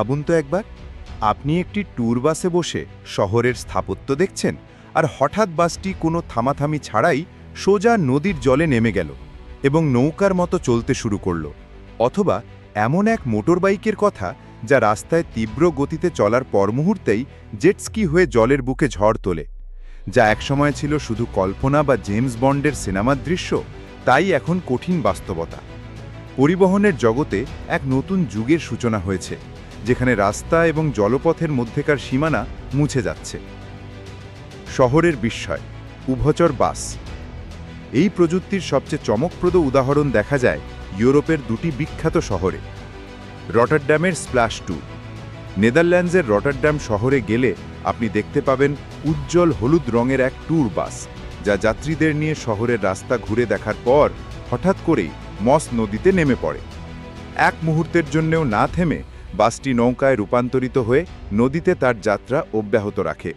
ভাবুন তো একবার। আপনি একটি ট্যুর বাসে বসে শহরের স্থাপত্য দেখছেন আর হঠাৎ বাসটি কোনো থামাথামি ছাড়াই সোজা নদীর জলে নেমে গেল এবং নৌকার মতো চলতে শুরু করল। অথবা এমন এক মোটরবাইকের কথা যা রাস্তায় তীব্র গতিতে চলার পর মুহূর্তেই জেটস্কি হয়ে জলের বুকে ঝড় তোলে, যা একসময় ছিল শুধু কল্পনা বা জেমস বন্ডের সিনেমার দৃশ্য, তাই এখন কঠিন বাস্তবতা। পরিবহনের জগতে এক নতুন যুগের সূচনা হয়েছে। যেখানে রাস্তা এবং জলপথের মধ্যেকার সীমানা মুছে যাচ্ছে। শহরের বিস্ময়, উভচর বাস। এই প্রযুক্তির সবচেয়ে চমকপ্রদ উদাহরণ দেখা যায় ইউরোপের দুটি বিখ্যাত শহরে, রটারড্যামের স্প্ল্যাশ টু। নেদারল্যান্ডসের রটারড্যাম শহরে গেলে আপনি দেখতে পাবেন উজ্জ্বল হলুদ রঙের এক ট্যুর বাস, যা যাত্রীদের নিয়ে শহরের রাস্তা ঘুরে দেখার পর হঠাৎ করেই মস নদীতে নেমে পড়ে। এক মুহূর্তের জন্যেও না থেমে বাসটি নৌকায় রূপান্তরিত হয়ে নদীতে তার যাত্রা অব্যাহত রাখে।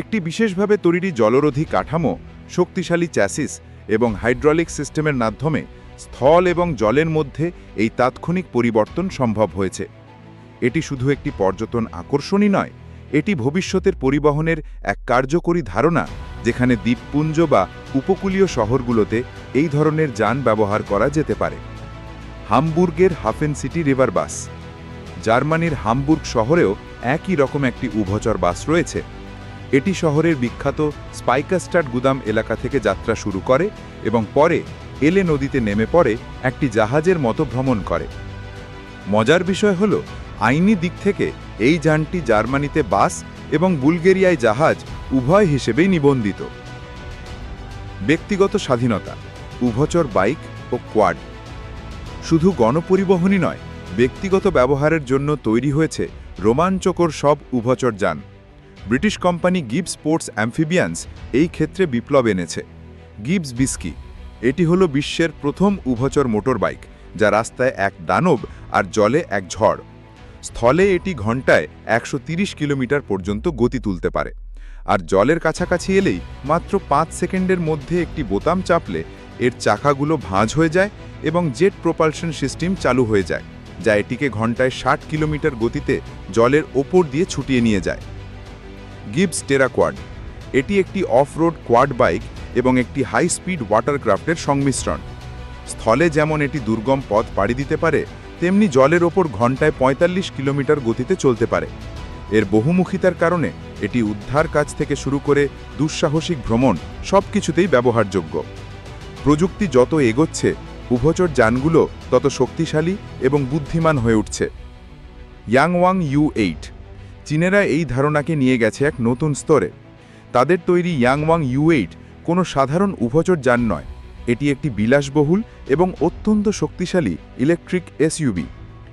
একটি বিশেষভাবে তৈরি জলরোধী কাঠামো, শক্তিশালী চ্যাসিস এবং হাইড্রলিক সিস্টেমের মাধ্যমে স্থল এবং জলের মধ্যে এই তাৎক্ষণিক পরিবর্তন সম্ভব হয়েছে। এটি শুধু একটি পর্যটন আকর্ষণই নয়, এটি ভবিষ্যতের পরিবহনের এক কার্যকরী ধারণা, যেখানে দ্বীপপুঞ্জ বা উপকূলীয় শহরগুলোতে এই ধরনের যান ব্যবহার করা যেতে পারে। হামবুর্গের হাফেন সিটি রিভার বাস জার্মানির হামবুর্গ শহরেও একই রকম একটি উভচর বাস রয়েছে। এটি শহরের বিখ্যাত স্পাইকাস্টার্ট গুদাম এলাকা থেকে যাত্রা শুরু করে এবং পরে এলে নদীতে নেমে পড়ে একটি জাহাজের মতো ভ্রমণ করে। মজার বিষয় হল, আইনি দিক থেকে এই যানটি জার্মানিতে বাস এবং বুলগেরিয়ায় জাহাজ উভয় হিসেবেই নিবন্ধিত। ব্যক্তিগত স্বাধীনতা, উভচর বাইক ও কোয়াড। শুধু গণপরিবহনই নয় ব্যক্তিগত ব্যবহারের জন্য তৈরি হয়েছে রোমাঞ্চকর সব উভচর যান। ব্রিটিশ কোম্পানি গিব স্পোর্টস অ্যাম্ফিবিয়ান্স এই ক্ষেত্রে বিপ্লব এনেছে। গিবস বিস্কি, এটি হলো বিশ্বের প্রথম উভচর মোটর বাইক, যা রাস্তায় এক দানব আর জলে এক ঝড়। স্থলে এটি ঘন্টায় একশো কিলোমিটার পর্যন্ত গতি তুলতে পারে। আর জলের কাছাকাছি এলেই মাত্র পাঁচ সেকেন্ডের মধ্যে একটি বোতাম চাপলে এর চাকাগুলো ভাঁজ হয়ে যায় এবং জেট প্রোপালশন সিস্টেম চালু হয়ে যায়। যা এটিকে ঘন্টায় ষাট কিলোমিটার গতিতে জলের ওপর দিয়ে ছুটিয়ে নিয়ে যায়। গিবস টেরাকোয়াড এটি একটি অফ রোড কোয়াড বাইক এবং একটি হাই স্পিড ওয়াটারক্রাফটের সংমিশ্রণ। স্থলে যেমন এটি দুর্গম পথ পাড়ি দিতে পারে, তেমনি জলের ওপর ঘন্টায় ৪৫ কিলোমিটার গতিতে চলতে পারে। এর বহুমুখিতার কারণে এটি উদ্ধার কাজ থেকে শুরু করে দুঃসাহসিক ভ্রমণ সব কিছুতেই ব্যবহারযোগ্য। প্রযুক্তি যত এগোচ্ছে উভচর যানগুলো তত শক্তিশালী এবং বুদ্ধিমান হয়ে উঠছে। ইয়াংওয়াং ইউ এইট, চীনেরা এই ধারণাকে নিয়ে গেছে এক নতুন স্তরে। তাদের তৈরি ইয়াংওয়াং ইউ এইট কোনো সাধারণ উভচর যান নয়। এটি একটি বিলাসবহুল এবং অত্যন্ত শক্তিশালী ইলেকট্রিক এসইউবি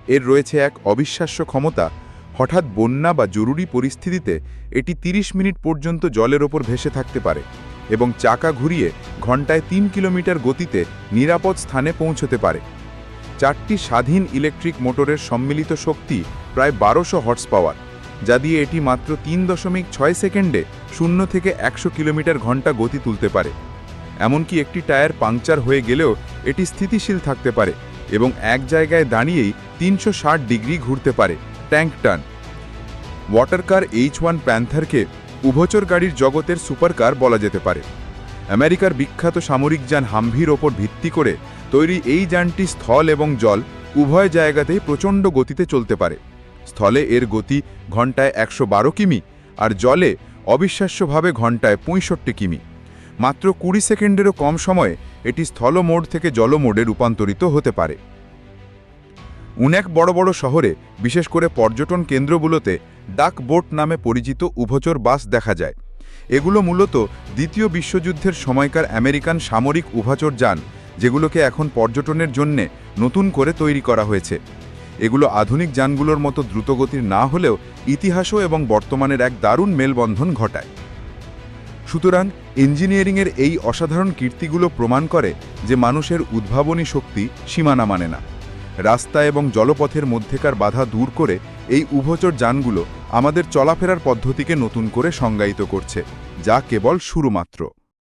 এর রয়েছে এক অবিশ্বাস্য ক্ষমতা। হঠাৎ বন্যা বা জরুরি পরিস্থিতিতে এটি ৩০ মিনিট পর্যন্ত জলের ওপর ভেসে থাকতে পারে। এবং চাকা ঘুরিয়ে ঘন্টায় তিন কিলোমিটার গতিতে নিরাপদ স্থানে পৌঁছতে পারে। চারটি স্বাধীন ইলেকট্রিক মোটরের সম্মিলিত শক্তি প্রায় বারোশো হর্স পাওয়ার, যা দিয়ে এটি মাত্র তিন দশমিক ছয় সেকেন্ডে শূন্য থেকে একশো কিলোমিটার ঘণ্টা গতি তুলতে পারে। এমনকি একটি টায়ার পাংচার হয়ে গেলেও এটি স্থিতিশীল থাকতে পারে এবং এক জায়গায় দাঁড়িয়েই তিনশো ষাট ডিগ্রি ঘুরতে পারে। ট্যাঙ্ক টান ওয়াটার কার এইচ ওয়ান প্যান্থারকে উভচর গাড়ির জগতের সুপারকার বলা যেতে পারে। আমেরিকার বিখ্যাত সামরিক যান হামভির ওপর ভিত্তি করে তৈরি এই যানটি স্থল এবং জল উভয় জায়গাতেই প্রচণ্ড গতিতে চলতে পারে। স্থলে এর গতি ঘন্টায় একশো বারো কিমি আর জলে অবিশ্বাস্যভাবে ঘন্টায় পঁয়ষট্টি কিমি। মাত্র কুড়ি সেকেন্ডেরও কম সময়ে এটি স্থল মোড থেকে জল মোডে রূপান্তরিত হতে পারে। অনেক বড় বড় শহরে, বিশেষ করে পর্যটন কেন্দ্রগুলোতে, ডাক বোট নামে পরিচিত উভচর বাস দেখা যায়। এগুলো মূলত দ্বিতীয় বিশ্বযুদ্ধের সময়কার আমেরিকান সামরিক উভচর যান, যেগুলোকে এখন পর্যটনের জন্যে নতুন করে তৈরি করা হয়েছে। এগুলো আধুনিক যানগুলোর মতো দ্রুতগতির না হলেও ইতিহাসও এবং বর্তমানের এক দারুণ মেলবন্ধন ঘটায়। সুতরাং ইঞ্জিনিয়ারিংয়ের এই অসাধারণ কীর্তিগুলো প্রমাণ করে যে মানুষের উদ্ভাবনী শক্তি সীমানা মানে না। রাস্তা এবং জলপথের মধ্যেকার বাধা দূর করে এই উভচর যানগুলো আমাদের চলাফেরার পদ্ধতিকে নতুন করে সংজ্ঞায়িত করছে, যা কেবল শুরু মাত্র